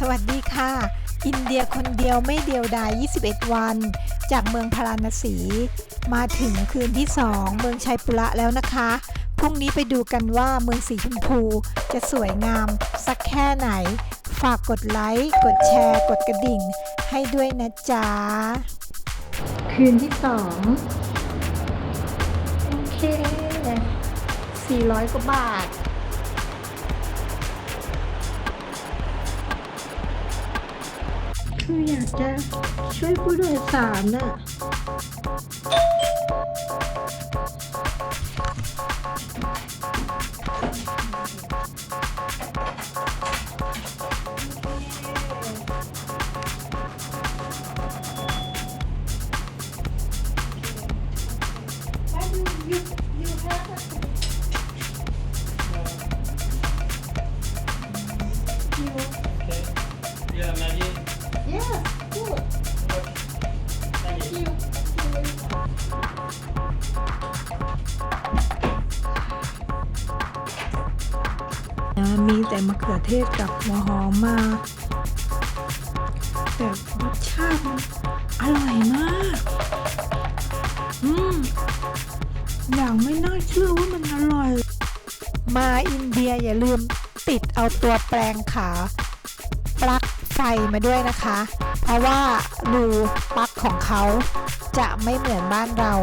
สวัสดีค่ะ อินเดียคนเดียวไม่เดียวดาย 21 วัน จากเมืองพาราณสี มาถึงคืนที่ 2 เมืองชัยปุระแล้วนะคะ พรุ่งนี้ไปดูกันว่าเมืองสีชมพูจะสวยงามสักแค่ไหน ฝากกดไลค์ กดแชร์ กดกระดิ่ง ให้ด้วยนะจ๊ะ คืนที่ 2 โอเค400 กว่าบาท คืออยากจะช่วยผู้โดยสารน่ะ เทศกับหัวหอมมา แต่รสชาติมันอร่อยมาก อืม อย่างไม่น่าเชื่อว่ามันอร่อย มาอินเดียอย่าลืมติดเอาตัวแปลงขาปลั๊กไฟมาด้วยนะคะ เพราะว่ารูปลั๊กของเขาจะไม่เหมือนบ้านเรา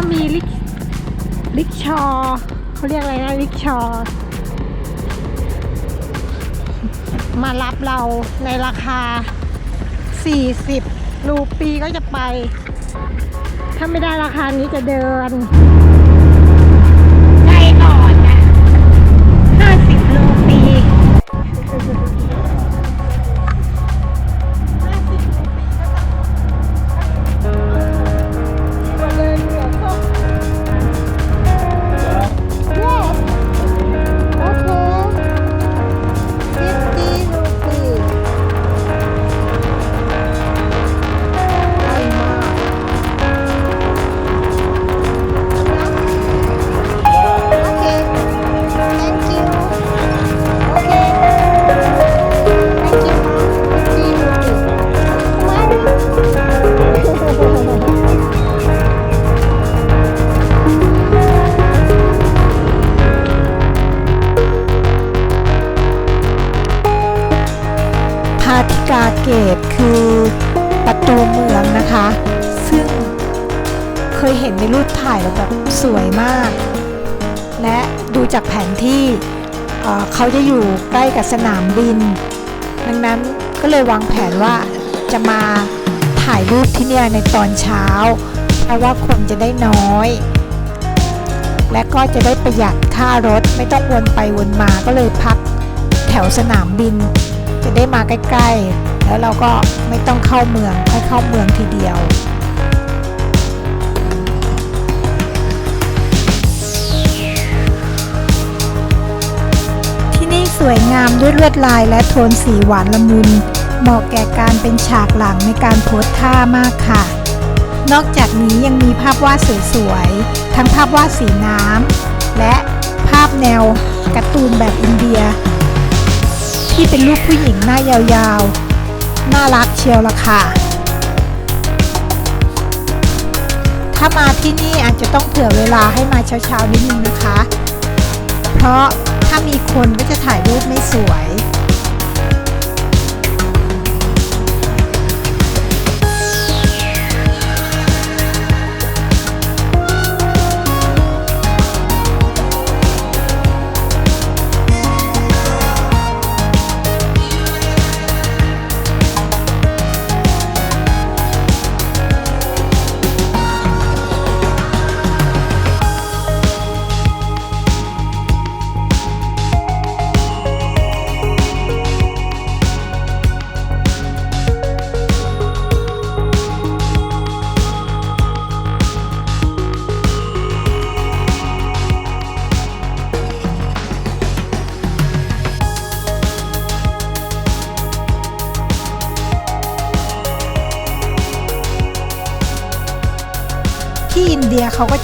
ถ้ามีลิกลิกชอเขาเรียกอะไรนะลิกชอ มารับเราในราคา 40 รูปีก็จะไป ถ้าไม่ได้ราคานี้จะเดินานที่เเขาจะอยู่ใกล้กับสนามบิน ดังนั้นก็เลยวางแผนว่าจะมาถ่ายรูปที่เนี่ยในตอนเช้า เพราะว่าคนจะได้น้อย และก็จะได้ประหยัดค่ารถไม่ต้องวนไปวนมาก็เลยพักแถวสนามบิน จะได้มาใกล้ๆ แล้วเราก็ไม่ต้องเข้าเมืองค่อยเข้าเมืองทีเดียว สวยงามด้วยลวดลายและโทนสีหวานละมุน เหมาะแก่การเป็นฉากหลังในการโพสท่ามากค่ะ นอกจากนี้ยังมีภาพวาดสวยๆ ทั้งภาพวาดสีน้ำและภาพแนวการ์ตูนแบบอินเดีย ที่เป็นรูปผู้หญิงหน้ายาวๆ น่ารักเชียวละค่ะ ถ้ามาที่นี่อาจจะต้องเผื่อเวลาให้มาเช้าๆนิดนึงนะคะ เพราะ ถ้ามีคนก็จะถ่ายรูปไม่สวย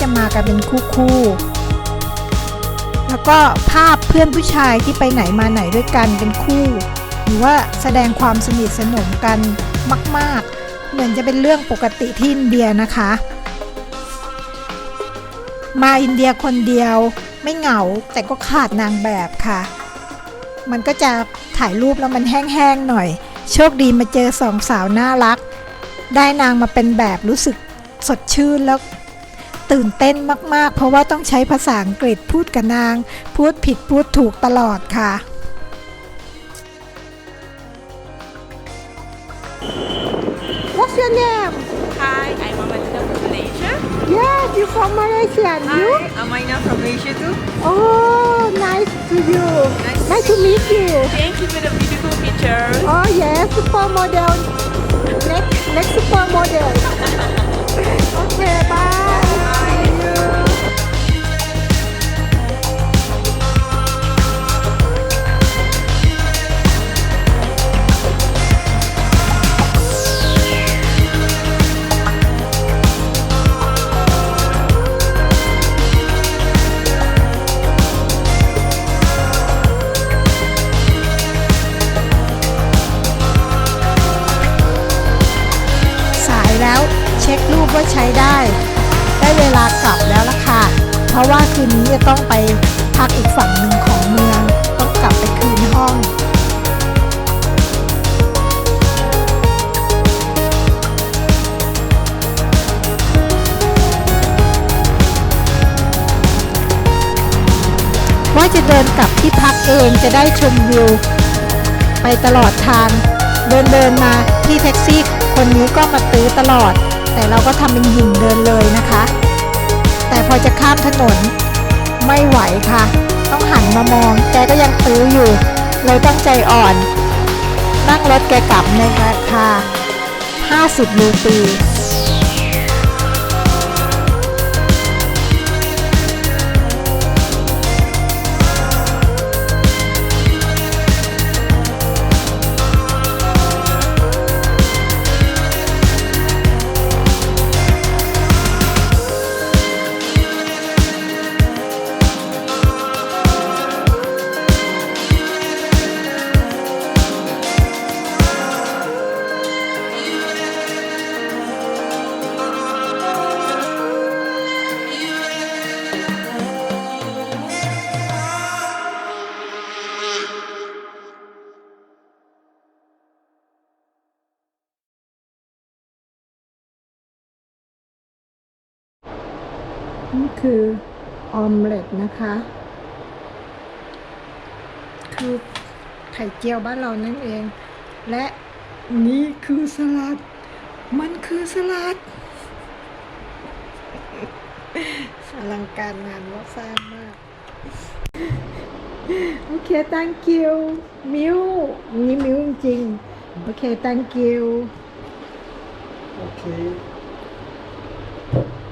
จะมากันเป็นคู่ๆแล้วก็ภาพเพื่อนผู้ชายที่ไปไหนมาไหนด้วยกันเป็นคู่ หรือว่าแสดงความสนิทสนมกันมาก ๆ เหมือนจะเป็นเรื่องปกติที่อินเดียนะคะ มาอินเดียคนเดียวไม่เหงาแต่ก็ขาดนางแบบค่ะ มันก็จะถ่ายรูปแล้วมันแห้ง ๆ หน่อย โชคดีมาเจอสองสาวน่ารัก ได้นางมาเป็นแบบรู้สึกสดชื่นแล้ว ตื่นเต้นมากๆ เพราะว่าต้องใช้ภาษาอังกฤษพูดกับนาง พูดผิดพูดถูกตลอดค่ะ What's your name Hi, I'm Amalina from Malaysia. Yes you from Malaysia and you Hi, I'm Aina from Malaysia too. Oh nice to you Nice to Nice to meet you Thank you for the beautiful pictures. Oh yes supermodel next next supermodel Okay bye Bye. ช็ครูปว่าใช้ได้ ได้เวลากลับแล้วล่ะค่ะ เพราะว่าคืนนี้จะต้องไปพักอีกฝั่งหนึ่งของเมือง ต้องกลับไปคืนห้องว่าจะเดินกลับที่พักเองจะได้ชมวิว ไปตลอดทาง เดินเดินมาพี่แท็กซี่ คนนี้ก็มาตื้อตลอด แต่เราก็ทำเป็นหญิงเดินเลยนะคะ แต่พอจะข้ามถนนไม่ไหวค่ะ ต้องหันมามอง แกก็ยังตื้ออยู่ เลยต้องใจอ่อน นั่งรถแกกลับในราคา 50รูปี ออมเล็ตนะคะ คือไข่เจียวบ้านเรานั่นเอง และนี่คือสลัด มันคือสลัดอลังการงานว่าสร้างมาก โอเค thank you มิวนี่มิวจริงๆโอเค thank you Okay.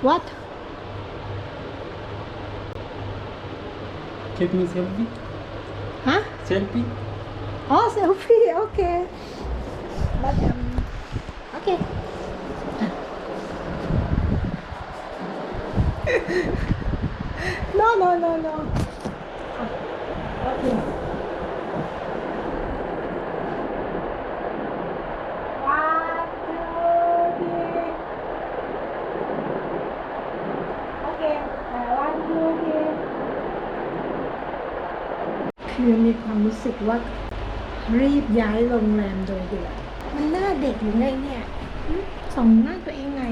what Take me selfie. ฮะ Selfie. อ๋อเซลฟี่โอเคบัดมโอเค no no no no โอเค one two three โอเค one two three คือมีความรู้สึกว่ารีบย้ายโรงแรมโดยด่วนมันหน้าเด็กหรือไงเนี่ยส่องหน้าตัวเองไง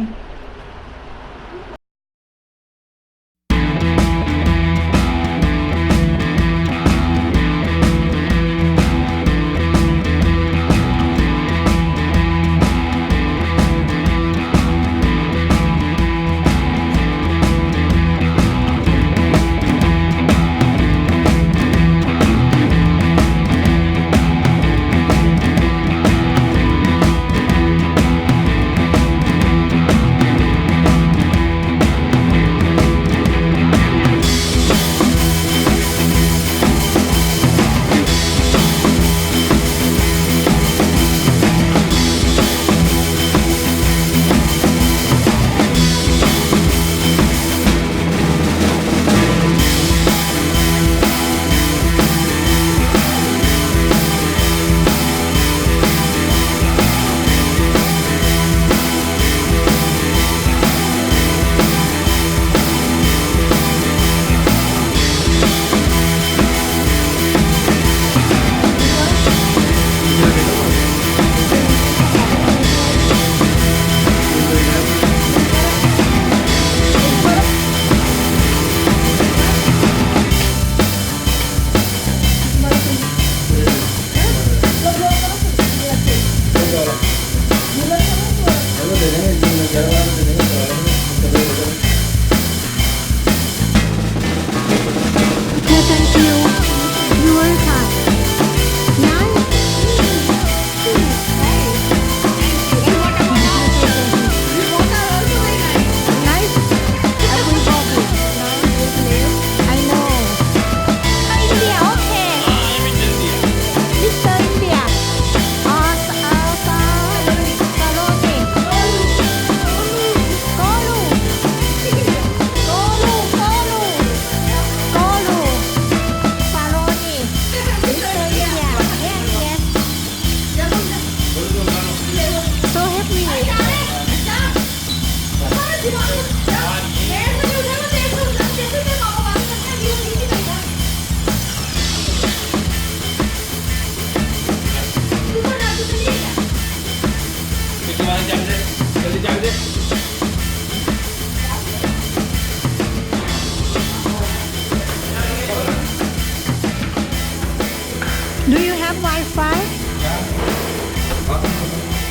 you have Wi-Fi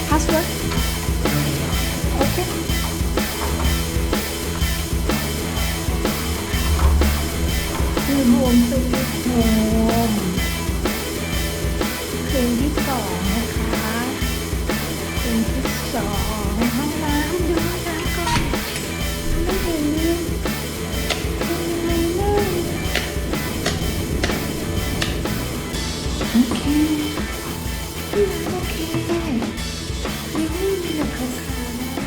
password okay คือโฮมสวิตโฮมคืนที่สองนะคะคืนที่สองห้องน้ำดูห้อ โอเคมีไม่มีแบบขาวๆนะ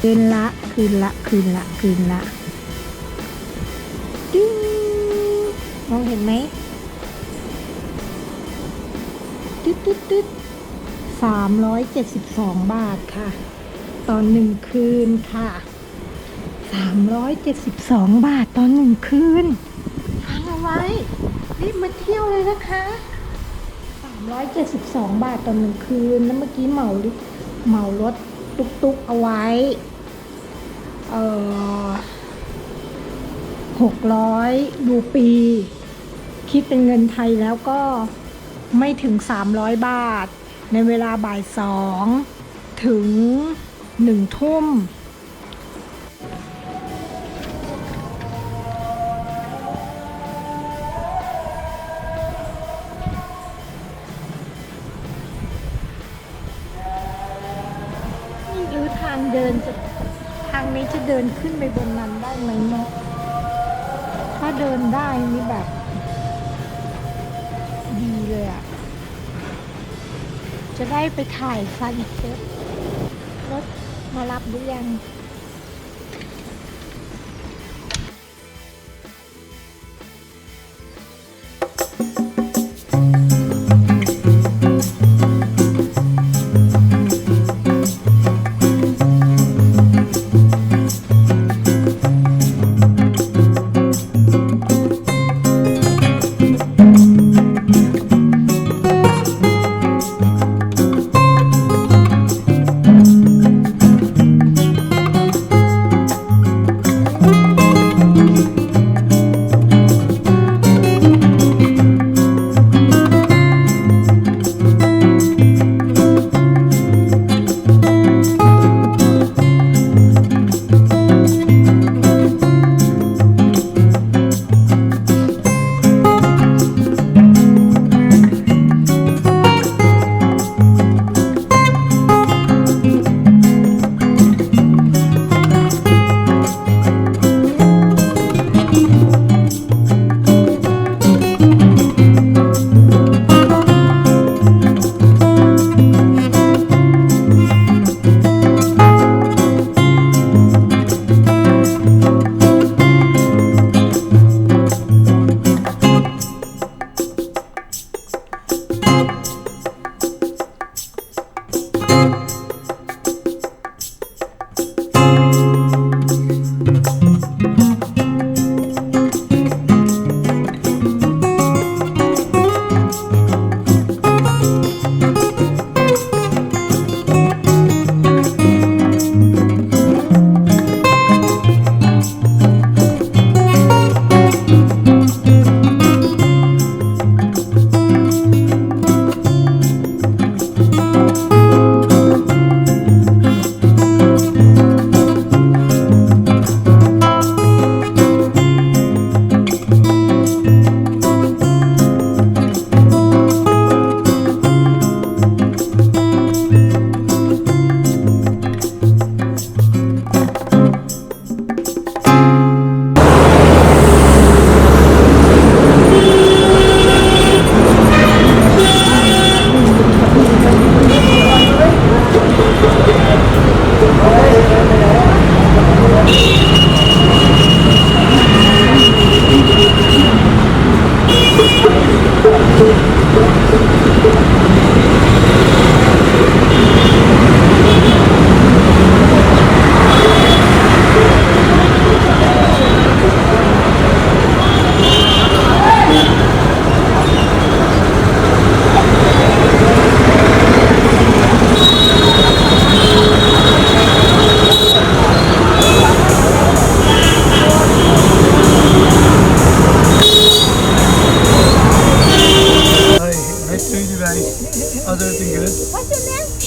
คืนละคืนละคืนละคืนละดิ้งมองเห็นไหมตึ๊ดตึ๊ดตึ๊ดสามร้อยเจ็ดสิบสองบาทค่ะ ตอนหนึ่งคืนค่ะ สามร้อยเจ็ดสิบสองบาทตอนหนึ่งคืน ฟังเอาไว้ รีบมาเที่ยวเลยนะคะสามร้อยเจ็ดสิบสองบาทตอนหนึ่งคืน แล้วเมื่อกี้เหมาลิเหมารถตุกๆเอาไว้ เอ่อหกร้อยรูปี คิดเป็นเงินไทยแล้วก็ไม่ถึง 300 บาท ในเวลาบ่ายสองถึงหนึ่งทุ่ม นได้นี่แบบ ดีเลยอะจะได้ไปถ่ายซันเซ็ตรถมารับหรือยัง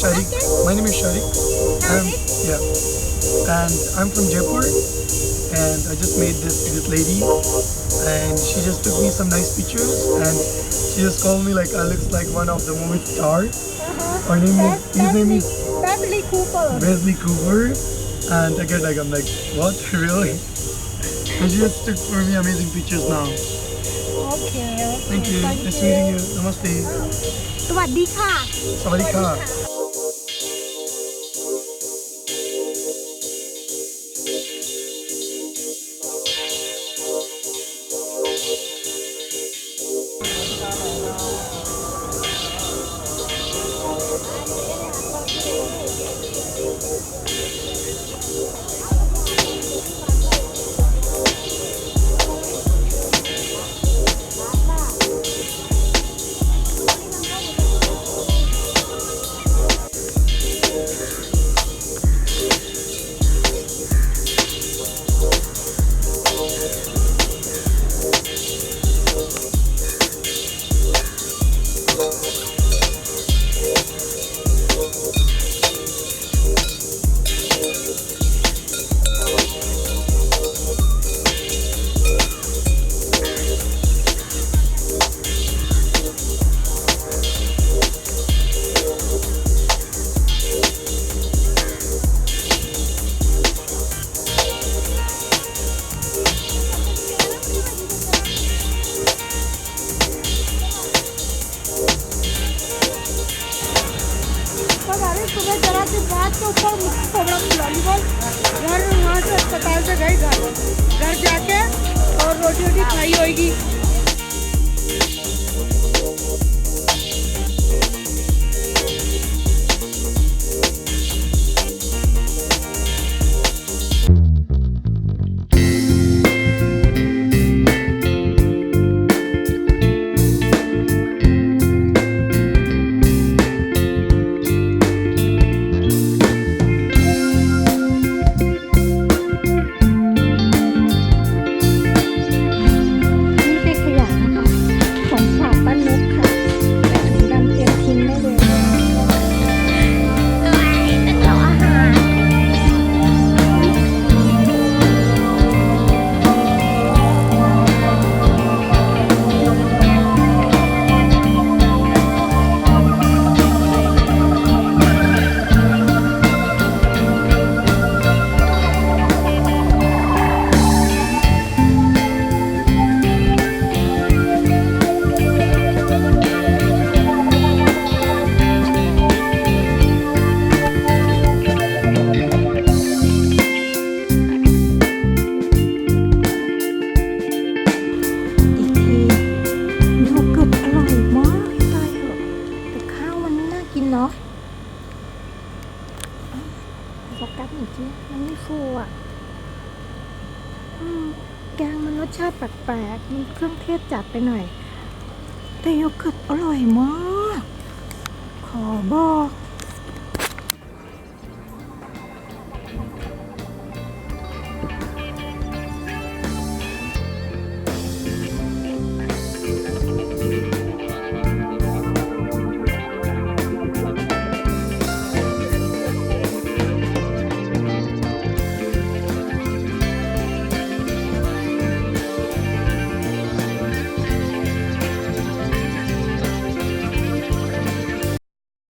Sharik. My name is Sharik. I'm, yeah. And I'm from Jaipur. And I just made this with this lady. And she just took me some nice pictures. And she just called me like I looks like one of the movie star. Her name is, his name is Beverly Cooper. Wesley Cooper. And again, like, I'm like, what? really? And she just took for me amazing pictures now. Okay. Thank you. Nice meeting you. Namaste. สวัสดีค่ะ Sawadika. कल แกงมันรสชาติแปลกๆ มีเครื่องเทศจัดไปหน่อย แต่โยเกิร์ตอร่อยมาก ขอบอก